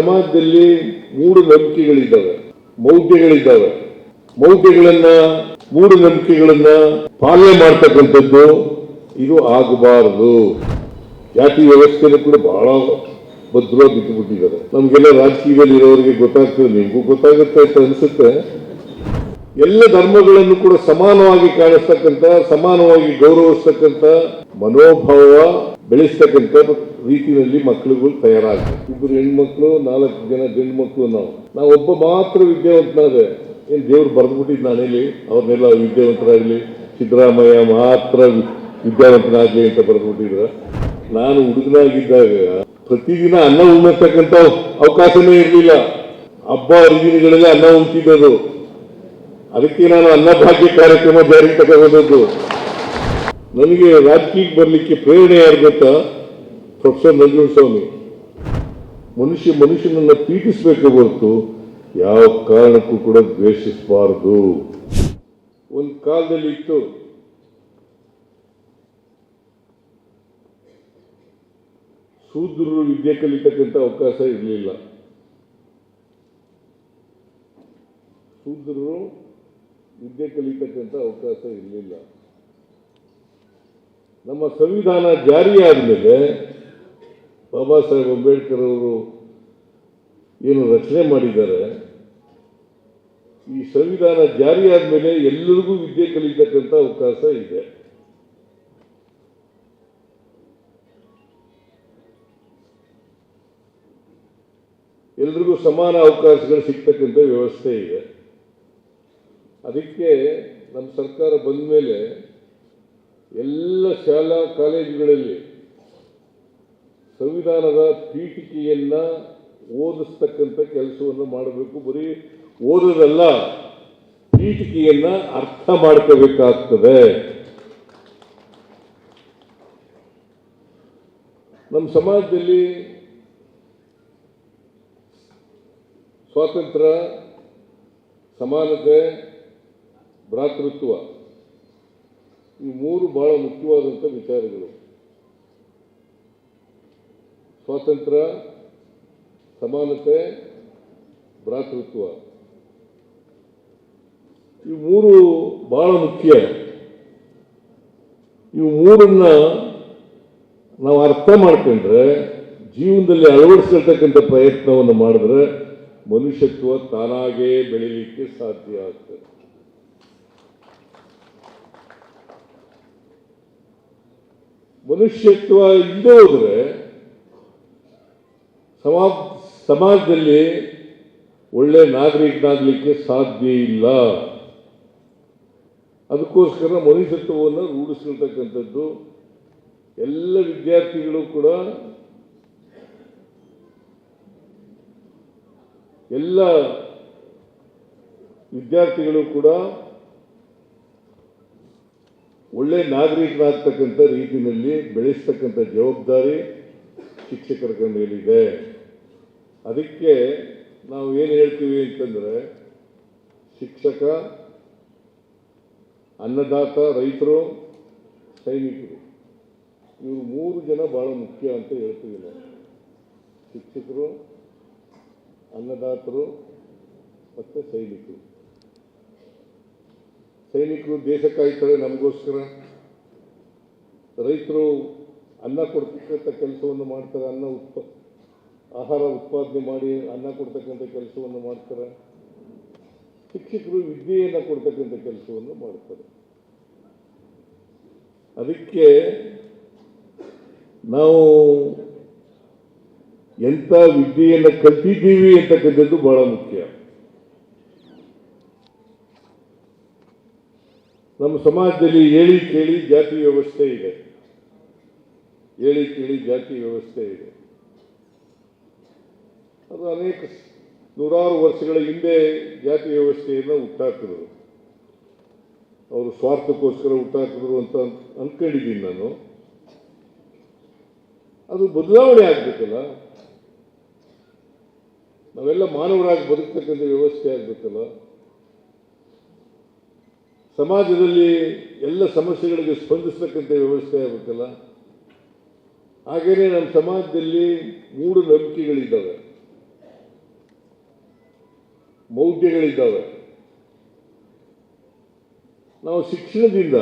ಸಮಾಜದಲ್ಲಿ ಮೂರು ನಂಬಿಕೆಗಳಿದ್ದಾವೆ. ಮೌಢ್ಯಗಳಿದ್ದಾವೆ ಮೌಢ್ಯಗಳನ್ನ ಮೂಢನಂಬಿಕೆಗಳನ್ನ ಪಾಲನೆ ಮಾಡ್ತಕ್ಕಂಥದ್ದು ಇದು ಆಗಬಾರದು. ಜಾತಿ ವ್ಯವಸ್ಥೆನೂ ಕೂಡ ಬಹಳ ಭದ್ರವಾಗಿ ಬಿಟ್ಟುಬಿಟ್ಟಿದ್ದಾರೆ ನಮಗೆಲ್ಲ ರಾಜಕೀಯದಲ್ಲಿ ಇರೋರಿಗೆ ಗೊತ್ತಾಗ್ತದೆ, ನಿಮಗೂ ಗೊತ್ತಾಗುತ್ತೆ ಅಂತ ಅನ್ಸುತ್ತೆ. ಎಲ್ಲ ಧರ್ಮಗಳನ್ನು ಕೂಡ ಸಮಾನವಾಗಿ ಕಾಣಿಸ್ತಕ್ಕಂಥ, ಸಮಾನವಾಗಿ ಗೌರವಿಸ್ತಕ್ಕಂಥ ಮನೋಭಾವ ಬೆಳೆಸ್ತಕ್ಕಂಥ ರೀತಿಯಲ್ಲಿ ಮಕ್ಕಳುಗಳು ತಯಾರಾಗ್ತದೆ ಇಬ್ಬರು ಹೆಣ್ಮಕ್ಳು, ನಾಲ್ಕು ಜನ ಗಂಡು ಮಕ್ಕಳು ನಾವು. ನಾವು ಒಬ್ಬ ಮಾತ್ರ ವಿದ್ಯಾವಂತನಾದ್ರೆ ಏನು ದೇವ್ರು ಬರೆದ್ಬಿಟ್ಟಿದ್ದು ನಾನೇಲಿ ಅವ್ರನ್ನೆಲ್ಲ ವಿದ್ಯಾವಂತರಾಗಲಿ, ಸಿದ್ದರಾಮಯ್ಯ ಮಾತ್ರ ವಿದ್ಯಾವಂತನಾಗಲಿ ಅಂತ ಬರೆದ್ಬಿಟ್ಟಿದ್ರ. ನಾನು ಹುಡುಗನಾಗಿದ್ದಾಗ ಪ್ರತಿದಿನ ಅನ್ನ ಉಣ್ಣತಕ್ಕಂಥ ಅವಕಾಶನೇ ಇರಲಿಲ್ಲ. ಹಬ್ಬ ಹರಿದಿನಗಳಲ್ಲಿ ಅನ್ನ ಉಣ್ತಿದ್ದದು. ಅದಕ್ಕೆ ನಾನು ಅನ್ನಭಾಗ್ಯ ಕಾರ್ಯಕ್ರಮ ಜಾರಿಗೆ ತಗೊಂಡದ್ದು ನನಗೆ ರಾಜಕೀಯಕ್ಕೆ ಬರಲಿಕ್ಕೆ ಪ್ರೇರಣೆ ಯಾರು ಗೊತ್ತಾ? ಪ್ರೊಫೆಸರ್ ನಂಜುಂಡಸ್ವಾಮಿ ಮನುಷ್ಯ ಮನುಷ್ಯನನ್ನು ಪೀಡಿಸಬೇಕು ಹೊರತು ಯಾವ ಕಾರಣಕ್ಕೂ ಕೂಡ ದ್ವೇಷಿಸಬಾರದು. ಒಂದು ಕಾಲದಲ್ಲಿ ಇತ್ತು. ಶೂದ್ರರು ವಿದ್ಯೆ ಕಲಿತಕ್ಕಂಥ ಅವಕಾಶ ಇರಲಿಲ್ಲ. ಶೂದ್ರರು ವಿದ್ಯೆ ಕಲಿತಕ್ಕಂಥ ಅವಕಾಶ ಇರಲಿಲ್ಲ. ನಮ್ಮ ಸಂವಿಧಾನ ಜಾರಿಯಾದ ಮೇಲೆ ಬಾಬಾ ಸಾಹೇಬ್ ಅಂಬೇಡ್ಕರ್ ಅವರು ಏನು ರಚನೆ ಮಾಡಿದ್ದಾರೆ, ಈ ಸಂವಿಧಾನ ಜಾರಿಯಾದ ಮೇಲೆ ಎಲ್ಲರಿಗೂ ವಿದ್ಯೆ ಕಲಿತಕ್ಕಂಥ ಅವಕಾಶ ಇದೆ. ಎಲ್ರಿಗೂ ಸಮಾನ ಅವಕಾಶಗಳು ಸಿಗ್ತಕ್ಕಂಥ ವ್ಯವಸ್ಥೆ ಇದೆ. ಅದಕ್ಕೆ ನಮ್ಮ ಸರ್ಕಾರ ಬಂದ ಮೇಲೆ ಎಲ್ಲ ಶಾಲಾ ಕಾಲೇಜುಗಳಲ್ಲಿ ಸಂವಿಧಾನದ ಪೀಠಿಕೆಯನ್ನು ಓದಿಸ್ತಕ್ಕಂಥ ಕೆಲಸವನ್ನು ಮಾಡಬೇಕು. ಬರೀ ಓದೋದಲ್ಲ, ಪೀಠಿಕೆಯನ್ನು ಅರ್ಥ ಮಾಡ್ಕೋಬೇಕಾಗ್ತದೆ. ನಮ್ಮ ಸಮಾಜದಲ್ಲಿ ಸ್ವಾತಂತ್ರ್ಯ, ಸಮಾನತೆ ಭ್ರಾತೃತ್ವ. ಈ ಮೂರು ಬಹಳ ಮುಖ್ಯವಾದಂಥ ವಿಚಾರಗಳು. ಸ್ವಾತಂತ್ರ್ಯ, ಸಮಾನತೆ, ಭ್ರಾತೃತ್ವ. ಈ ಮೂರು ಬಹಳ ಮುಖ್ಯ. ಇವು ಮೂರನ್ನ ನಾವು ಅರ್ಥ ಮಾಡ್ಕೊಂಡ್ರೆ, ಜೀವನದಲ್ಲಿ ಅಳವಡಿಸಿರ್ತಕ್ಕಂಥ ಪ್ರಯತ್ನವನ್ನು ಮಾಡಿದ್ರೆ ಮನುಷ್ಯತ್ವ ತಾನಾಗೇ ಬೆಳೀಲಿಕ್ಕೆ ಸಾಧ್ಯ ಆಗ್ತದೆ. ಮನುಷ್ಯತ್ವ ಇಲ್ಲದೆ ಹೋದರೆ ಸಮಾ ಸಮಾಜದಲ್ಲಿ ಒಳ್ಳೆ ನಾಗರಿಕನಾಗಲಿಕ್ಕೆ ಸಾಧ್ಯ ಇಲ್ಲ. ಅದಕ್ಕೋಸ್ಕರ ಮನುಷ್ಯತ್ವವನ್ನು ರೂಢಿಸಿರ್ತಕ್ಕಂಥದ್ದು ಎಲ್ಲ ವಿದ್ಯಾರ್ಥಿಗಳು ಕೂಡ ಎಲ್ಲ ವಿದ್ಯಾರ್ಥಿಗಳು ಕೂಡ ಒಳ್ಳೆ ನಾಗರಿಕರಾಗ್ತಕ್ಕಂಥ ರೀತಿಯಲ್ಲಿ ಬೆಳೆಸ್ತಕ್ಕಂಥ ಜವಾಬ್ದಾರಿ ಶಿಕ್ಷಕರ ಮೇಲಿದೆ. ಅದಕ್ಕೆ ನಾವು ಏನು ಹೇಳ್ತೀವಿ ಅಂತಂದರೆ, ಶಿಕ್ಷಕ, ಅನ್ನದಾತ, ರೈತರು, ಸೈನಿಕರು, ಇವರು ಮೂರು ಜನ ಬಹಳ ಮುಖ್ಯ ಅಂತ ಹೇಳ್ತೀವಿ ಶಿಕ್ಷಕರು, ಅನ್ನದಾತರು ಮತ್ತು ಸೈನಿಕರು. ಸೈನಿಕರು, ದೇಶ ಕಾಯ್ತಾರೆ ನಮಗೋಸ್ಕರ. ರೈತರು ಅನ್ನ ಕೊಡ್ತಕ್ಕಂಥ ಕೆಲಸವನ್ನು ಮಾಡ್ತಾರೆ, ಅನ್ನ ಉತ್ಪ, ಆಹಾರ ಉತ್ಪಾದನೆ ಮಾಡಿ ಅನ್ನ ಕೊಡ್ತಕ್ಕಂಥ ಕೆಲಸವನ್ನು ಮಾಡ್ತಾರೆ. ಶಿಕ್ಷಕರು ವಿದ್ಯೆಯನ್ನು ಕೊಡ್ತಕ್ಕಂಥ ಕೆಲಸವನ್ನು ಮಾಡ್ತಾರೆ. ಅದಕ್ಕೆ ನಾವು ಎಂಥ ವಿದ್ಯೆಯನ್ನು ಕಲ್ತಿದ್ದೀವಿ ಅಂತಕ್ಕಂಥದ್ದು ಬಹಳ ಮುಖ್ಯ. ನಮ್ಮ ಸಮಾಜದಲ್ಲಿ ಹೇಳಿ ಕೇಳಿ ಜಾತಿ ವ್ಯವಸ್ಥೆ ಇದೆ. ಹೇಳಿ ಕೇಳಿ ಜಾತಿ ವ್ಯವಸ್ಥೆ ಇದೆ. ಅದು ಅನೇಕ ನೂರಾರು ವರ್ಷಗಳ ಹಿಂದೆ ಜಾತಿ ವ್ಯವಸ್ಥೆಯನ್ನು ಹುಟ್ಟಾಕಿದ್ರು. ಅವರು ಸ್ವಾರ್ಥಕ್ಕೋಸ್ಕರ ಹುಟ್ಟಾಕಿದ್ರು ಅಂತ ಅಂದ್ಕೊಂಡಿದ್ದೀನಿ ನಾನು. ಅದು ಬದಲಾವಣೆ ಆಗ್ಬೇಕಲ್ಲ? ನಾವೆಲ್ಲ ಮಾನವರಾಗಿ ಬದುಕ್ತಕ್ಕಂಥ ವ್ಯವಸ್ಥೆ ಆಗ್ಬೇಕಲ್ಲ? ಸಮಾಜದಲ್ಲಿ ಎಲ್ಲ ಸಮಸ್ಯೆಗಳಿಗೆ ಸ್ಪಂದಿಸ್ತಕ್ಕಂಥ ವ್ಯವಸ್ಥೆ ಆಗುತ್ತಲ್ಲ? ಹಾಗೆಯೇ ನಮ್ಮ ಸಮಾಜದಲ್ಲಿ ಮೂರು ನಂಬಿಕೆಗಳಿದ್ದಾವೆ. ಮೌಢ್ಯಗಳಿದ್ದಾವೆ. ನಾವು ಶಿಕ್ಷಣದಿಂದ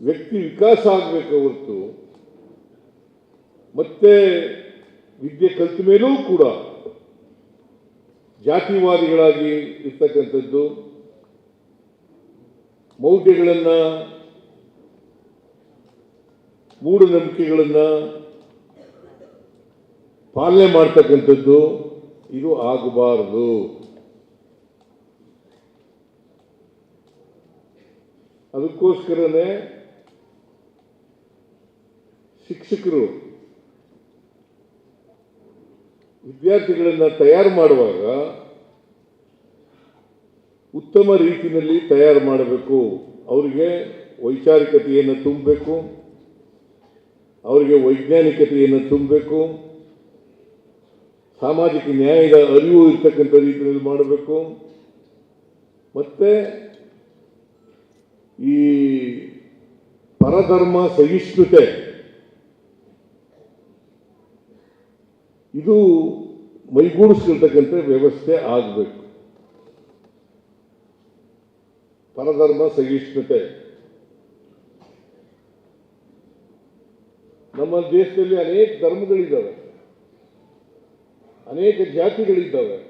ವ್ಯಕ್ತಿ ವಿಕಾಸ ಆಗಬೇಕು ಹೊರತು ಮತ್ತೆ ವಿದ್ಯೆ ಕಲಿತ ಮೇಲೂ ಕೂಡ ಜಾತಿವಾದಿಗಳಾಗಿ ಇರ್ತಕ್ಕಂಥದ್ದು ಮೌಢ್ಯಗಳನ್ನು ಮೂಢನಂಬಿಕೆಗಳನ್ನು ಪಾಲನೆ ಮಾಡ್ತಕ್ಕಂಥದ್ದು ಇದು ಆಗಬಾರದು. ಅದಕ್ಕೋಸ್ಕರನೇ ಶಿಕ್ಷಕರು ವಿದ್ಯಾರ್ಥಿಗಳನ್ನು ತಯಾರು ಮಾಡುವಾಗ ಉತ್ತಮ ರೀತಿಯಲ್ಲಿ ತಯಾರು ಮಾಡಬೇಕು. ಅವರಿಗೆ ವೈಚಾರಿಕತೆಯನ್ನು ತುಂಬಬೇಕು. ಅವರಿಗೆ ವೈಜ್ಞಾನಿಕತೆಯನ್ನು ತುಂಬಬೇಕು. ಸಾಮಾಜಿಕ ನ್ಯಾಯದ ಅರಿವು ಇರ್ತಕ್ಕಂಥ ರೀತಿಯಲ್ಲಿ ಮಾಡಬೇಕು. ಮತ್ತೆ ಈ ಪರಧರ್ಮ ಸಹಿಷ್ಣುತೆ, ಇದು ಮೈಗೂಡಿಸಿರ್ತಕ್ಕಂಥ ವ್ಯವಸ್ಥೆ ಆಗಬೇಕು. ಪರಧರ್ಮ ಸಹಿಷ್ಣುತೆ. ನಮ್ಮ ದೇಶದಲ್ಲಿ ಅನೇಕ ಧರ್ಮಗಳಿದ್ದಾವೆ. ಅನೇಕ ಜಾತಿಗಳಿದ್ದಾವೆ.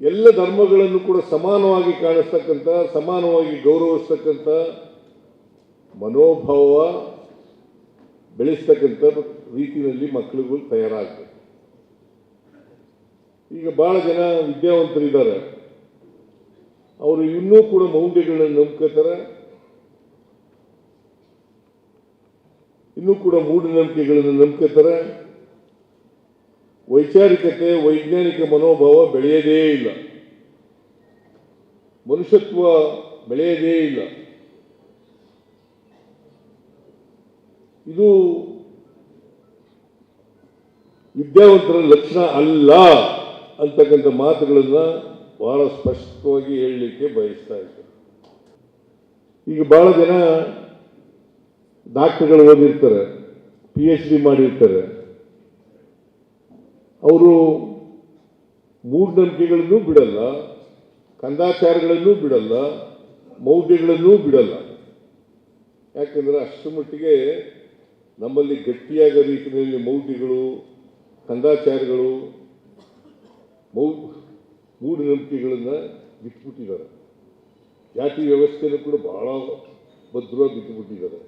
ಎಲ್ಲ ಧರ್ಮಗಳನ್ನು ಕೂಡ ಸಮಾನವಾಗಿ ಕಾಣಿಸ್ತಕ್ಕಂಥ, ಸಮಾನವಾಗಿ ಗೌರವಿಸ್ತಕ್ಕಂಥ, ಮನೋಭಾವ ಬೆಳೆಸ್ತಕ್ಕಂಥ ರೀತಿಯಲ್ಲಿ ಮಕ್ಕಳುಗಳು ತಯಾರಾಗಬೇಕು. ಈಗ ಬಹಳ ಜನ ವಿದ್ಯಾವಂತರಿದ್ದಾರೆ. ಅವರು ಇನ್ನೂ ಕೂಡ ಮೌಢ್ಯಗಳನ್ನು ನಂಬ್ಕೋತಾರೆ ಇನ್ನೂ ಕೂಡ ಮೂಢನಂಬಿಕೆಗಳನ್ನು ನಂಬ್ಕೋತಾರೆ ವೈಚಾರಿಕತೆ, ವೈಜ್ಞಾನಿಕ ಮನೋಭಾವ ಬೆಳೆಯದೇ ಇಲ್ಲ. ಮನುಷ್ಯತ್ವ ಬೆಳೆಯದೇ ಇಲ್ಲ. ಇದು ವಿದ್ಯಾವಂತರ ಲಕ್ಷಣ ಅಲ್ಲ. ಅಂತಕ್ಕಂಥ ಮಾತುಗಳನ್ನ ಬಹಳ ಸ್ಪಷ್ಟವಾಗಿ ಹೇಳಲಿಕ್ಕೆ ಬಯಸ್ತಾ ಇದ್ದೆ. ಈಗ ಭಾಳ ಜನ ಡಾಕ್ಟರ್ಗಳು ಓದಿರ್ತಾರೆ ಪಿ ಎಚ್ ಡಿ ಮಾಡಿರ್ತಾರೆ. ಅವರು ಮೂಢನಂಬಿಕೆಗಳನ್ನೂ ಬಿಡಲ್ಲ, ಕಂದಾಚಾರಗಳನ್ನು ಬಿಡಲ್ಲ, ಮೌಢ್ಯಗಳನ್ನೂ ಬಿಡಲ್ಲ. ಯಾಕಂದರೆ ಅಷ್ಟು ಮಟ್ಟಿಗೆ ನಮ್ಮಲ್ಲಿ ಗಟ್ಟಿಯಾದ ರೀತಿಯಲ್ಲಿ ಮೌಢ್ಯಗಳು, ಕಂದಾಚಾರಗಳು ಮೂಢನಂಬಿಕೆಗಳನ್ನು ಬಿಟ್ಟುಬಿಟ್ಟಿದ್ದಾರೆ ಜಾತಿ ವ್ಯವಸ್ಥೆನೂ ಕೂಡ ಬಹಳ ಭದ್ರವಾಗಿ ಬಿಟ್ಟುಬಿಟ್ಟಿದ್ದಾರೆ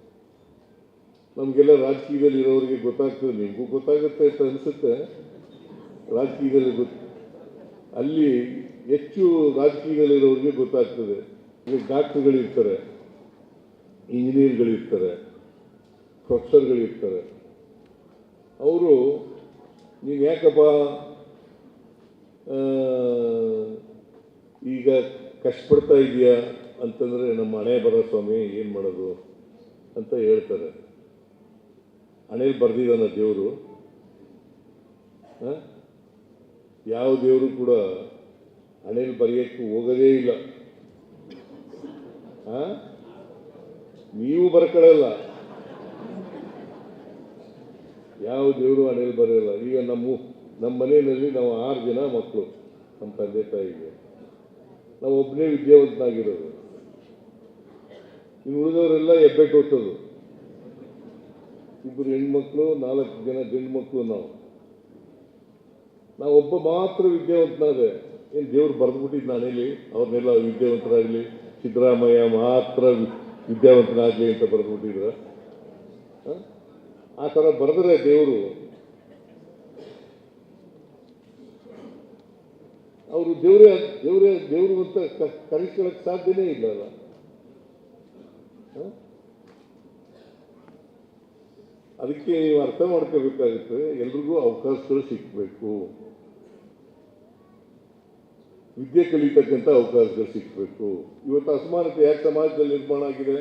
ನಮಗೆಲ್ಲ ರಾಜಕೀಯದಲ್ಲಿ ಇರೋರಿಗೆ ಗೊತ್ತಾಗ್ತದೆ, ನಿಮಗೂ ಗೊತ್ತಾಗುತ್ತೆ ಅಂತ ಅನಿಸುತ್ತೆ. ರಾಜಕೀಯದಲ್ಲಿ ಗೊತ್ತು ಅಲ್ಲಿ ಹೆಚ್ಚು ರಾಜಕೀಯದಲ್ಲಿರೋರಿಗೆ ಗೊತ್ತಾಗ್ತದೆ. ಈಗ ಡಾಕ್ಟರ್ಗಳಿರ್ತಾರೆ, ಇಂಜಿನಿಯರ್ಗಳಿರ್ತಾರೆ, ಪ್ರೊಫೆಸರ್ಗಳಿರ್ತಾರೆ. ಅವರು, ನೀನು ಯಾಕಪ್ಪ ಈಗ ಕಷ್ಟಪಡ್ತಾ ಇದೆಯಾ ಅಂತಂದರೆ ನಮ್ಮ ಹಣೆ ಬರೋ ಸ್ವಾಮಿ ಏನು ಮಾಡೋದು ಅಂತ ಹೇಳ್ತಾರೆ. ಹಣೆಯಲ್ಲಿ ಬರ್ದಿದ್ದಾನ ದೇವರು. ಯಾವ ದೇವರು ಕೂಡ ಹಣೆಯಲ್ಲಿ ಬರೆಯೋಕ್ಕೆ ಹೋಗೋದೇ ಇಲ್ಲ? ನೀವು ಬರ್ಕೊಳ್ಳಲ್ಲ ಯಾವ ದೇವರು ಹಣೆಯಲ್ಲಿ ಬರೆಯಲ್ಲ. ಈಗ ನಮ್ಮ ನಮ್ಮ ಮನೆಯಲ್ಲಿ ನಾವು ಆರು ಜನ ಮಕ್ಕಳು ನಮ್ಮ ತಂದೆ ತಾಯಿಗೆ. ನಾವು ಒಬ್ಬನೇ ವಿದ್ಯಾವಂತನಾಗಿರೋದು. ಇನ್ನು ಉಳಿದವರೆಲ್ಲ ಎಬ್ಬೆ ಕೊಟ್ಟೋದು ಇಬ್ಬರು ಹೆಣ್ಮಕ್ಳು, ನಾಲ್ಕು ಜನ ಗಂಡು ಮಕ್ಕಳು ನಾವು. ನಾವು ಒಬ್ಬ ಮಾತ್ರ ವಿದ್ಯಾವಂತನಾದೆ. ಏನು ದೇವ್ರು ಬರೆದ್ಬಿಟ್ಟಿದ್ದು ನಾನೇಲಿ ಅವ್ರನ್ನೆಲ್ಲ ವಿದ್ಯಾವಂತರಾಗಲಿ, ಸಿದ್ದರಾಮಯ್ಯ ಮಾತ್ರ ವಿದ್ಯಾವಂತನಾಗಲಿ ಅಂತ ಬರೆದ್ಬಿಟ್ಟಿದ್ರ. ಆ ಥರ ಬರೆದ್ರೆ ದೇವರು ಅವರು ದೇವರೇ ದೇವರೇ, ದೇವರು ಅಂತ ಕರೆಸ್ಕೊಳಕ್ ಸಾಧ್ಯನೇ ಇಲ್ಲ ಅಲ್ಲ ಅದಕ್ಕೆ ನೀವು ಅರ್ಥ ಮಾಡ್ಕೋಬೇಕಾಗುತ್ತೆ, ಎಲ್ರಿಗೂ ಅವಕಾಶಗಳು ಸಿಕ್ಕಬೇಕು ವಿದ್ಯೆ ಕಲಿತಕ್ಕಂಥ ಅವಕಾಶಗಳು ಸಿಕ್ಕಬೇಕು ಇವತ್ತು ಅಸಮಾನತೆ ಯಾಕೆ ಸಮಾಜದಲ್ಲಿ ನಿರ್ಮಾಣ ಆಗಿದೆ?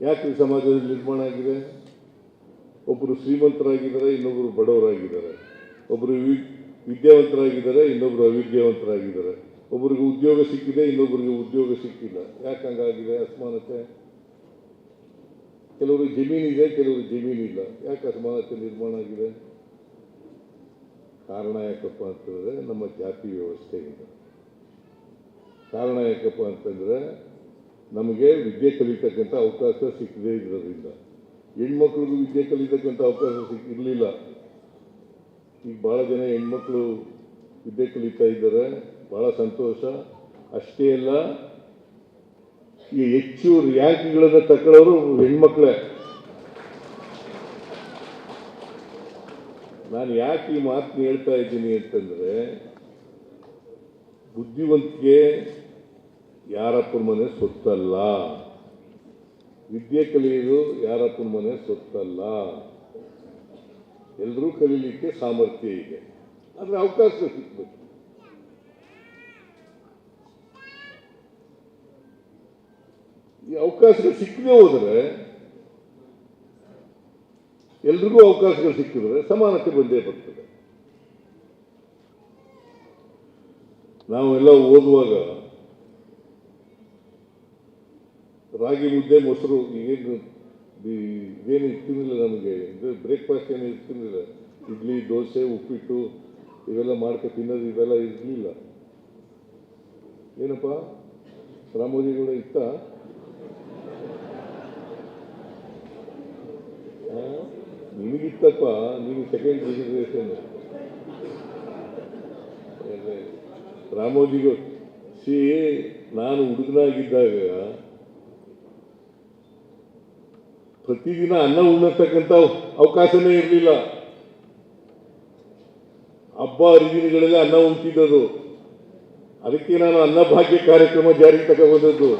ಯಾಕೆ ಸಮಾಜದಲ್ಲಿ ನಿರ್ಮಾಣ ಆಗಿದೆ? ಒಬ್ಬರು ಶ್ರೀಮಂತರಾಗಿದ್ದಾರೆ ಇನ್ನೊಬ್ಬರು ಬಡವರಾಗಿದ್ದಾರೆ. ಒಬ್ಬರು ವಿದ್ಯಾವಂತರಾಗಿದ್ದಾರೆ ಇನ್ನೊಬ್ಬರು ಅವಿದ್ಯಾವಂತರಾಗಿದ್ದಾರೆ. ಒಬ್ಬರಿಗೆ ಉದ್ಯೋಗ ಸಿಕ್ಕಿದೆ ಇನ್ನೊಬ್ಬರಿಗೆ ಉದ್ಯೋಗ ಸಿಕ್ಕಿಲ್ಲ. ಯಾಕೆ ಹಂಗಾಗಿದೆ ಅಸಮಾನತೆ? ಕೆಲವರು ಜಮೀನಿದೆ ಕೆಲವರು ಜಮೀನಿಲ್ಲ ಯಾಕೆ ಅಸಮಾನತೆ ನಿರ್ಮಾಣ ಆಗಿದೆ? ಕಾರಣ ಯಾಕಪ್ಪ ಅಂತಂದರೆ ನಮ್ಮ ಜಾತಿ ವ್ಯವಸ್ಥೆಯಿಂದ ಕಾರಣ ಯಾಕಪ್ಪ ಅಂತಂದರೆ ನಮಗೆ ವಿದ್ಯೆ ಕಲಿತಕ್ಕಂಥ ಅವಕಾಶ ಸಿಕ್ಕದೇ ಇರೋದ್ರಿಂದ. ಹೆಣ್ಮಕ್ಳಿಗೂ ವಿದ್ಯೆ ಕಲಿತಕ್ಕಂಥ ಅವಕಾಶ ಸಿಕ್ ಇರಲಿಲ್ಲ. ಈಗ ಭಾಳ ಜನ ಹೆಣ್ಮಕ್ಳು ವಿದ್ಯೆ ಕಲಿತಾ ಇದ್ದಾರೆ. ಭಾಳ ಸಂತೋಷ. ಅಷ್ಟೇ ಅಲ್ಲ, ಈ ಹೆಚ್ಚು ರ್ಯಾಂಕ್ಗಳನ್ನು ತಗೊಳ್ಳೋರು ಹೆಣ್ಮಕ್ಳೇ. ನಾನು ಯಾಕೆ ಈ ಮಾತನ್ನ ಹೇಳ್ತಾ ಇದ್ದೀನಿ ಅಂತಂದ್ರೆ, ಬುದ್ಧಿವಂತಿಕೆ ಯಾರಪ್ಪನ ಮನೆ ಸೊತ್ತಲ್ಲ. ವಿದ್ಯೆ ಕಲಿಯೋದು ಯಾರಪ್ಪನ ಮನೆ ಸೊತ್ತಲ್ಲ. ಎಲ್ಲರೂ ಕಲೀಲಿಕ್ಕೆ ಸಾಮರ್ಥ್ಯ ಇದೆ. ಆದರೆ ಅವಕಾಶ ಸಿಕ್ಬೇಕು ಈ ಅವಕಾಶಗಳು ಸಿಕ್ಕದೆ ಹೋದರೆ ಎಲ್ರಿಗೂ ಅವಕಾಶಗಳು ಸಿಕ್ಕಿದ್ರೆ ಸಮಾನತೆ ಬಂದೇ ಬರ್ತದೆ. ನಾವೆಲ್ಲ ಓದುವಾಗ ರಾಗಿ ಮುದ್ದೆ ಮೊಸರು ಏನು ಇರ್ತಿರ್ಲಿಲ್ಲ ನಮಗೆ? ಅಂದರೆ ಬ್ರೇಕ್ಫಾಸ್ಟ್ ಏನು ಇರ್ತಿರಲಿಲ್ಲ ಇಡ್ಲಿ, ದೋಸೆ, ಉಪ್ಪಿಟ್ಟು ಇವೆಲ್ಲ ಮಾಡ್ಕೊ ತಿನ್ನೋದು ಇವೆಲ್ಲ ಇರಲಿಲ್ಲ. ಏನಪ್ಪ? ಕೂಡ ಇತ್ತ? ನಿಮಗಿತ್ತಪ್ಪ ನೀನು ಸೆಕೆಂಡ್ ರಿಸರ್ವೇಷನ್ ರಾಮೋಜಿಗೂ ಸಿ ನಾನು ಹುಡುಗನಾಗಿದ್ದಾಗ ಪ್ರತಿದಿನ ಅನ್ನ ಉಣ್ಣತಕ್ಕಂಥ ಅವಕಾಶನೇ ಇರಲಿಲ್ಲ. ಹಬ್ಬ, ಹರಿದಿನಗಳಲ್ಲಿ ಅನ್ನ ಉಣ್ತಿದ್ದದು ಅದಕ್ಕೆ ನಾನು ಅನ್ನಭಾಗ್ಯ ಕಾರ್ಯಕ್ರಮ ಜಾರಿಗೆ ತಗೊಂಡದ್ದು.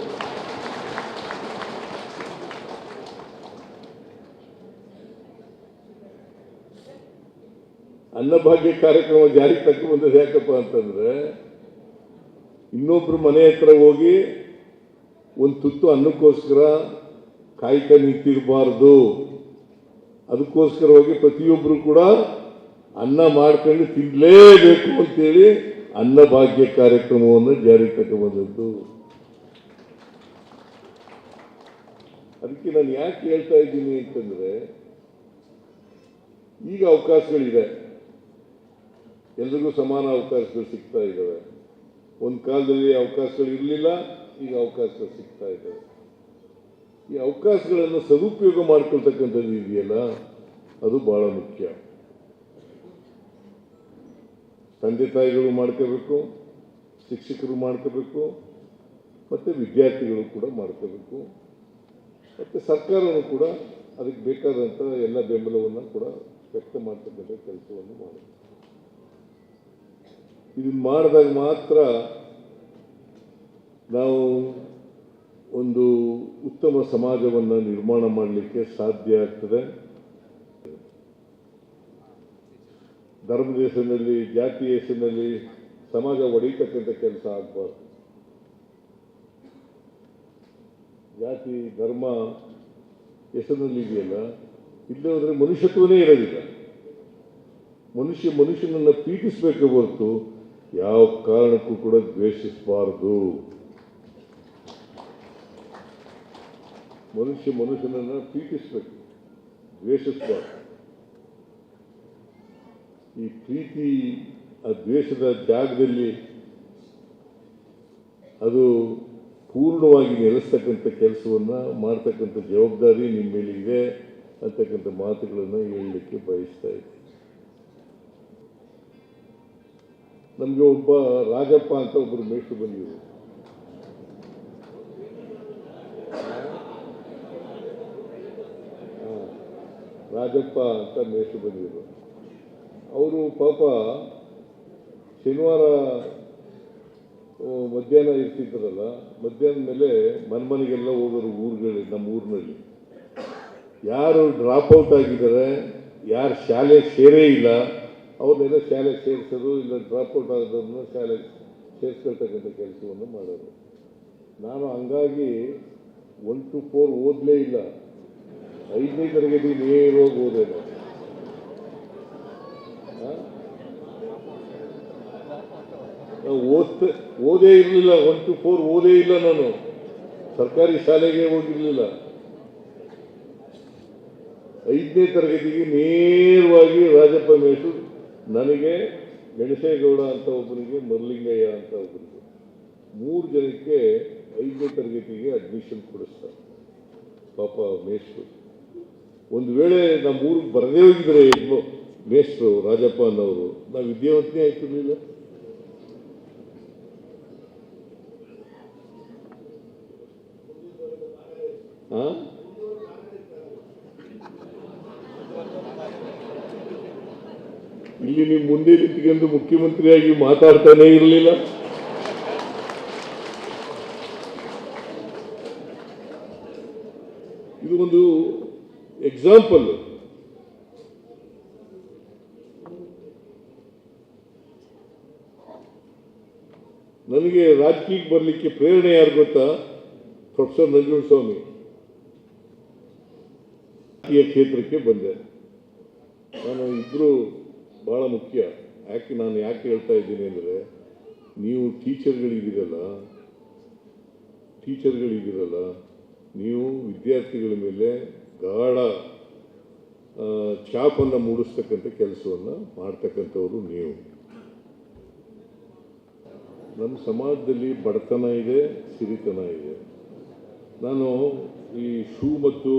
ಅನ್ನಭಾಗ್ಯ ಕಾರ್ಯಕ್ರಮ ಜಾರಿಗೆ ತಗೊಂಡದ್ದು ಯಾಕಪ್ಪ ಅಂತಂದ್ರೆ, ಇನ್ನೊಬ್ರು ಮನೆ ಹತ್ರ ಹೋಗಿ ಒಂದು ತುತ್ತು ಅನ್ನಕ್ಕೋಸ್ಕರ ಕಾಯ್ಕ ನಿಂತಿರಬಾರ್ದು ಅದಕ್ಕೋಸ್ಕರವಾಗಿ ಪ್ರತಿಯೊಬ್ಬರು ಕೂಡ ಅನ್ನ ಮಾಡ್ಕೊಂಡು ತಿನ್ನಲೇಬೇಕು ಅಂತೇಳಿ ಅನ್ನಭಾಗ್ಯ ಕಾರ್ಯಕ್ರಮವನ್ನು ಜಾರಿಗೆ ತಗೊಂಡ್ಬಂದದ್ದು ಅದಕ್ಕೆ ನಾನು ಯಾಕೆ ಹೇಳ್ತಾ ಇದ್ದೀನಿ ಅಂತಂದ್ರೆ, ಈಗ ಅವಕಾಶಗಳಿದೆ. ಎಲ್ರಿಗೂ ಸಮಾನ ಅವಕಾಶಗಳು ಸಿಗ್ತಾ ಇದ್ದಾವೆ. ಒಂದು ಕಾಲದಲ್ಲಿ ಅವಕಾಶಗಳು ಇರಲಿಲ್ಲ, ಈಗ ಅವಕಾಶಗಳು ಸಿಗ್ತಾ ಇದ್ದಾವೆ. ಈ ಅವಕಾಶಗಳನ್ನು ಸದುಪಯೋಗ ಮಾಡ್ಕೊಳ್ತಕ್ಕಂಥದ್ದು ಇದೆಯಲ್ಲ, ಅದು ಬಹಳ ಮುಖ್ಯ. ತಂದೆ ತಾಯಿಗಳು ಮಾಡ್ಕೋಬೇಕು, ಶಿಕ್ಷಕರು ಮಾಡ್ಕೋಬೇಕು, ಮತ್ತು ವಿದ್ಯಾರ್ಥಿಗಳು ಕೂಡ ಮಾಡ್ಕೋಬೇಕು. ಮತ್ತು ಸರ್ಕಾರವೂ ಕೂಡ ಅದಕ್ಕೆ ಬೇಕಾದಂಥ ಎಲ್ಲ ಬೆಂಬಲವನ್ನು ಕೂಡ ವ್ಯಕ್ತ ಮಾಡ್ತಕ್ಕಂಥ ಕೆಲಸವನ್ನು ಮಾಡಬೇಕು ಇದನ್ನು ಮಾಡಿದಾಗ ಮಾತ್ರ ನಾವು ಒಂದು ಉತ್ತಮ ಸಮಾಜವನ್ನು ನಿರ್ಮಾಣ ಮಾಡಲಿಕ್ಕೆ ಸಾಧ್ಯ ಆಗ್ತದೆ. ಧರ್ಮದ ಹೆಸರಿನಲ್ಲಿ ಜಾತಿ ಹೆಸರಿನಲ್ಲಿ ಸಮಾಜ ಒಡೆಯತಕ್ಕಂಥ ಕೆಲಸ ಆಗಬಾರ್ದು. ಜಾತಿ, ಧರ್ಮ ಹೆಸರಿನಲ್ಲಿ ಇದೆಯಲ್ಲ ಇಲ್ಲೇ ಹೋದ್ರೆ ಮನುಷ್ಯತ್ವನೇ ಇರೋದಿಲ್ಲ. ಮನುಷ್ಯ ಮನುಷ್ಯನನ್ನು ಪ್ರೀತಿಸಬೇಕೆ ಹೊರತು ಯಾವ ಕಾರಣಕ್ಕೂ ಕೂಡ ದ್ವೇಷಿಸಬಾರದು. ಮನುಷ್ಯ ಮನುಷ್ಯನನ್ನು ಪ್ರೀತಿಸಬೇಕು. ದ್ವೇಷಿಸಬಾರ್ದು. ಈ ಪ್ರೀತಿ, ಆ ದ್ವೇಷದ ಜಾಗದಲ್ಲಿ ಅದು ಪೂರ್ಣವಾಗಿ ನೆಲೆಸ್ತಕ್ಕಂಥ ಕೆಲಸವನ್ನು ಮಾಡ್ತಕ್ಕಂಥ ಜವಾಬ್ದಾರಿ ನಿಮ್ಮ ಮೇಲೆ ಇದೆ ಅಂತಕ್ಕಂಥ ಮಾತುಗಳನ್ನು ಹೇಳಲಿಕ್ಕೆ ಬಯಸ್ತಾ ಇದ್ದೀನಿ. ನಮಗೆ ಒಬ್ಬ ರಾಜಪ್ಪ ಅಂತ ಒಬ್ಬರು ಮೇಷ್ಟ್ರು ಬಂದಿದ್ರು ರಾಜಪ್ಪ ಅಂತ ಮೇಷ್ಟ್ರು ಬಂದಿದ್ರು. ಅವರು ಪಾಪ ಶನಿವಾರ ಮಧ್ಯಾಹ್ನ ಇರ್ತಿದ್ರಲ್ಲ ಮಧ್ಯಾಹ್ನ ಮೇಲೆ ಮನ್ಮನೆಗೆಲ್ಲ ಹೋಗೋರು ಊರುಗಳು ನಮ್ಮ ಊರಿನಲ್ಲಿ. ಯಾರು ಡ್ರಾಪ್ ಔಟ್ ಆಗಿದ್ದಾರೆ, ಯಾರು ಶಾಲೆ ಸೇರೇ ಇಲ್ಲ, ಅವ್ರನ್ನೆಲ್ಲ ಶಾಲೆಗೆ ಸೇರಿಸೋದು, ಇಲ್ಲ ಡ್ರಾಪ್ ಔಟ್ ಆಗೋದನ್ನು ಶಾಲೆಗೆ ಸೇರಿಸ್ಕೊಳ್ತಕ್ಕಂಥ ಕೆಲಸವನ್ನು ಮಾಡೋರು. ನಾನು ಹಂಗಾಗಿ ಒನ್ ಟು ಫೋರ್ ಓದಲೇ ಇಲ್ಲ. ಐದನೇ ತರಗತಿ ನೇರವಾಗಿ ಓದೆ ನಾನು ನಾವು ಓದ್ತ, ಓದೇ ಇರಲಿಲ್ಲ ಒನ್ ಟು ಫೋರ್ ಓದೇ ಇಲ್ಲ ನಾನು. ಸರ್ಕಾರಿ ಶಾಲೆಗೆ ಹೋಗಿರಲಿಲ್ಲ. ಐದನೇ ತರಗತಿಗೆ ನೇರವಾಗಿ ರಾಜಪ್ಪ ಮೇಷು ನನಗೆ ಗಣೇಶೇಗೌಡ ಅಂತ ಒಬ್ಬನಿಗೆ, ಮರಲಿಂಗಯ್ಯ ಅಂತ ಒಬ್ಬನಿಗೆ. ಮೂರು ಜನಕ್ಕೆ ಐದನೇ ತರಗತಿಗೆ ಅಡ್ಮಿಷನ್ ಕೊಡಿಸ್ತಾರೆ. ಪಾಪ ಮೇಷ್ಟ್ರು. ಒಂದು ವೇಳೆ ನಮ್ಮ ಊರಿಗೆ ಬರದೇ ಹೋಗಿದ್ರೆ ಇಬ್ಬರು ಮೇಷ್ಟ್ರು ರಾಜಪ್ಪ ಅನ್ನೋರು ನಾವು ವಿದ್ಯಾವಂತನೇ ಆಯ್ತಿರ್ಲಿಲ್ಲ? ಇಲ್ಲಿ ನೀವು ಮುಂದೆ ನಿಂತ್ಕೊಂಡು ಮುಖ್ಯಮಂತ್ರಿಯಾಗಿ ಮಾತಾಡ್ತಾನೆ ಇರಲಿಲ್ಲ ಇದು ಒಂದು ಎಕ್ಸಾಂಪಲ್ ನನಗೆ ರಾಜಕೀಯಕ್ಕೆ ಬರಲಿಕ್ಕೆ ಪ್ರೇರಣೆ ಯಾರು ಗೊತ್ತಾ? ಪ್ರೊಫೆಸರ್ ನಂಜುಂಡಸ್ವಾಮಿ ರಾಜಕೀಯ ಕ್ಷೇತ್ರಕ್ಕೆ ಬಂದೆ. ನಾನು ಇಬ್ಬರು ಬಹಳ ಮುಖ್ಯ. ಯಾಕೆ ನಾನು ಯಾಕೆ ಹೇಳ್ತಾ ಇದ್ದೀನಿ ಅಂದರೆ, ನೀವು ಟೀಚರ್ಗಳಿದ್ದೀರಲ್ಲ ಟೀಚರ್ಗಳಿದ್ದೀರಲ್ಲ, ನೀವು ವಿದ್ಯಾರ್ಥಿಗಳ ಮೇಲೆ ಗಾಢ ಛಾಪನ್ನು ಮೂಡಿಸ್ತಕ್ಕಂಥ ಕೆಲಸವನ್ನು ಮಾಡ್ತಕ್ಕಂಥವ್ರು ನೀವು. ನಮ್ಮ ಸಮಾಜದಲ್ಲಿ ಬಡತನ ಇದೆ, ಸಿರಿತನ ಇದೆ. ನಾನು ಈ ಶೂ ಮತ್ತು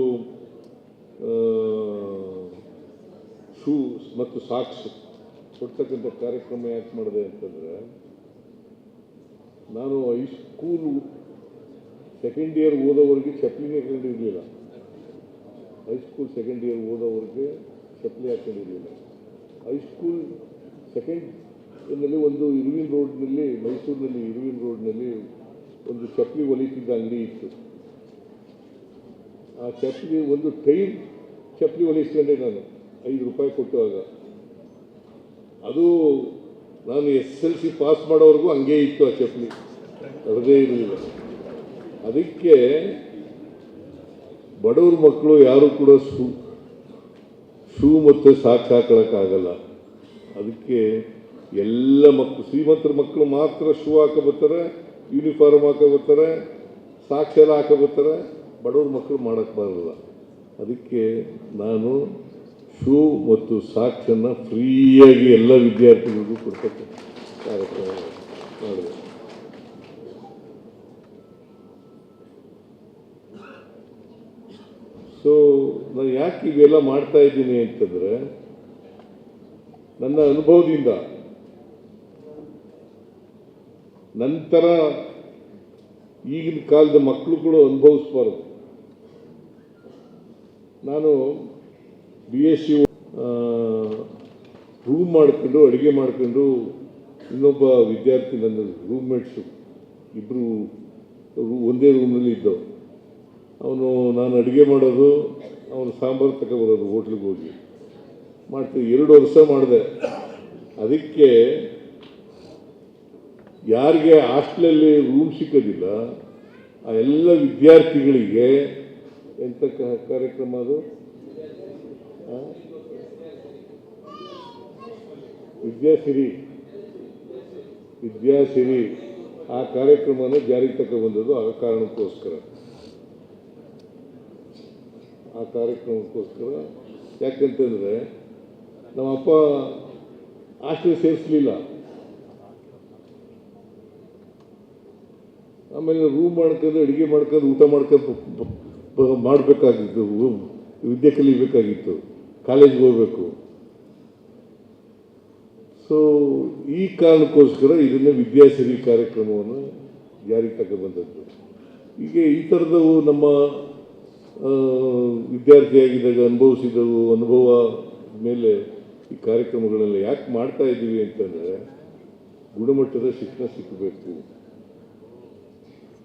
ಶೂ ಮತ್ತು ಸಾಕ್ಸ್ ಕೊಡ್ತಕ್ಕಂಥ ಕಾರ್ಯಕ್ರಮ ಯಾಕೆ ಮಾಡಿದೆ ಅಂತಂದರೆ, ನಾನು ಹೈಸ್ಕೂಲು ಸೆಕೆಂಡ್ ಇಯರ್ ಓದೋವರೆಗೆ ಚಪ್ಪಲಿನೇ ಹಾಕೊಂಡಿರಲಿಲ್ಲ ಹೈಸ್ಕೂಲ್ ಸೆಕೆಂಡ್ ಇಯರ್ ಓದೋವರೆಗೆ ಚಪ್ಪಲಿ ಹಾಕೊಂಡಿರಲಿಲ್ಲ ಹೈಸ್ಕೂಲ್ ಸೆಕೆಂಡ್ನಲ್ಲಿ ಒಂದು ಇರುವಿನ್ ರೋಡ್ನಲ್ಲಿ ಮೈಸೂರಿನಲ್ಲಿ ಇರುವಿನ್ ರೋಡ್ನಲ್ಲಿ ಒಂದು ಚಪ್ಪಲಿ ಹೊಲಿತಿದ್ದ ಅಂಗಡಿ ಇತ್ತು. ಆ ಚಪ್ಪಲಿ ಒಂದು ಟೈಮ್ ಚಪ್ಪಲಿ ಹೊಲಿಸ್ಕೊಂಡೆ ನಾನು. ಐದು ರೂಪಾಯಿ ಕೊಟ್ಟು ಆಗ. ಅದು ನಾನು ಎಸ್ ಎಲ್ ಸಿ ಪಾಸ್ ಮಾಡೋವರೆಗೂ ಹಂಗೆ ಇತ್ತು ಆ ಚಪ್ಪಲಿ. ಅದೇ ಇರಲಿಲ್ಲ. ಅದಕ್ಕೆ ಬಡವ್ರ ಮಕ್ಕಳು ಯಾರು ಕೂಡ ಶೂ ಶೂ ಮತ್ತು ಸಾಕ್ಸ್ ಹಾಕೊಳಕ್ಕಾಗಲ್ಲ ಅದಕ್ಕೆ ಎಲ್ಲ ಮಕ್ಕಳು ಶ್ರೀಮಂತರ ಮಕ್ಕಳು ಮಾತ್ರ ಶೂ ಹಾಕೋ ಬರ್ತಾರೆ, ಯೂನಿಫಾರ್ಮ್ ಹಾಕೋ ಬರ್ತಾರೆ ಸಾಕ್ಸ್ ಎಲ್ಲ ಹಾಕೋ ಬರ್ತಾರೆ. ಬಡವ್ರ ಮಕ್ಕಳು ಮಾಡೋಕ್ಕೆ ಬರಲ್ಲ. ಅದಕ್ಕೆ ನಾನು ಶೂ ಮತ್ತು ಸಾಕ್ಸನ್ನು ಫ್ರೀಯಾಗಿ ಎಲ್ಲ ವಿದ್ಯಾರ್ಥಿಗಳಿಗೂ ಕೊಡ್ತಕ್ಕಂಥ ಕಾರ್ಯಕ್ರಮ ಮಾಡಿದೆ ಸೊ ನಾನು ಯಾಕೆ ಇವೆಲ್ಲ ಮಾಡ್ತಾ ಇದ್ದೀನಿ ಅಂತಂದರೆ ನನ್ನ ಅನುಭವದಿಂದ ನಂತರ ಈಗಿನ ಕಾಲದ ಮಕ್ಕಳು ಕೂಡ ಅನುಭವಿಸ್ಬಾರ್ದು. ನಾನು ಬಿ ಎಸ್ ಸಿ ರೂಮ್ ಮಾಡಿಕೊಂಡು, ಅಡುಗೆ ಮಾಡಿಕೊಂಡು ಇನ್ನೊಬ್ಬ ವಿದ್ಯಾರ್ಥಿ ನನ್ನ ರೂಮ್ಮೇಟ್ಸು ಇಬ್ಬರು ಒಂದೇ ರೂಮ್ನಲ್ಲಿ ಇದ್ದವು ಅವನು ನಾನು ಅಡುಗೆ ಮಾಡೋದು ಅವನು ಸಾಂಬಾರು ತಗೊಬರೋದು ಹೋಟ್ಲಿಗೆ ಹೋಗಿ. ಮಾಡ್ತೀವಿ, ಎರಡು ವರ್ಷ ಮಾಡಿದೆ. ಅದಕ್ಕೆ ಯಾರಿಗೆ ಹಾಸ್ಟ್ಲಲ್ಲಿ ರೂಮ್ ಸಿಕ್ಕೋದಿಲ್ಲ, ಆ ಎಲ್ಲ ವಿದ್ಯಾರ್ಥಿಗಳಿಗೆ ಎಂಥ ಕಾರ್ಯಕ್ರಮ ಅದು? ವಿದ್ಯಾಸಿರಿ. ವಿದ್ಯಾಸಿರಿ, ಆ ಕಾರ್ಯಕ್ರಮನ ಜಾರಿಗೆ ತಗೊಬಂದದ್ದು ಆ ಕಾರಣಕ್ಕೋಸ್ಕರ. ಆ ಕಾರ್ಯಕ್ರಮಕ್ಕೋಸ್ಕರ ಯಾಕಂತಂದರೆ ನಮ್ಮಪ್ಪ ಆಸ್ಟ್ರೆ ಸೇರಿಸಲಿಲ್ಲ. ಆಮೇಲೆ ರೂಮ್ ಮಾಡ್ಕೊಂಡು ಅಡುಗೆ ಮಾಡ್ಕೊಂಡು ಊಟ ಮಾಡ್ಕೊಂಡು ಮಾಡಬೇಕಾಗಿತ್ತು ವಿದ್ಯೆ ಕಲಿಬೇಕಾಗಿತ್ತು, ಕಾಲೇಜ್ಗೆ ಹೋಗ್ಬೇಕು. ಸೊ ಈ ಕಾರಣಕ್ಕೋಸ್ಕರ ಇದನ್ನೇ ವಿದ್ಯಾಸಿರಿ ಕಾರ್ಯಕ್ರಮವನ್ನು ಜಾರಿಗೆ ತಗೊಂಡ್ಬಂದದ್ದು ಹೀಗೆ ಈ ಥರದವು ನಮ್ಮ ವಿದ್ಯಾರ್ಥಿಯಾಗಿದ್ದಾಗ ಅನುಭವಿಸಿದವು ಅನುಭವ ಮೇಲೆ ಈ ಕಾರ್ಯಕ್ರಮಗಳೆಲ್ಲ ಯಾಕೆ ಮಾಡ್ತಾ ಇದ್ದೀವಿ ಅಂತಂದರೆ ಗುಣಮಟ್ಟದ ಶಿಕ್ಷಣ ಸಿಕ್ಕಬೇಕು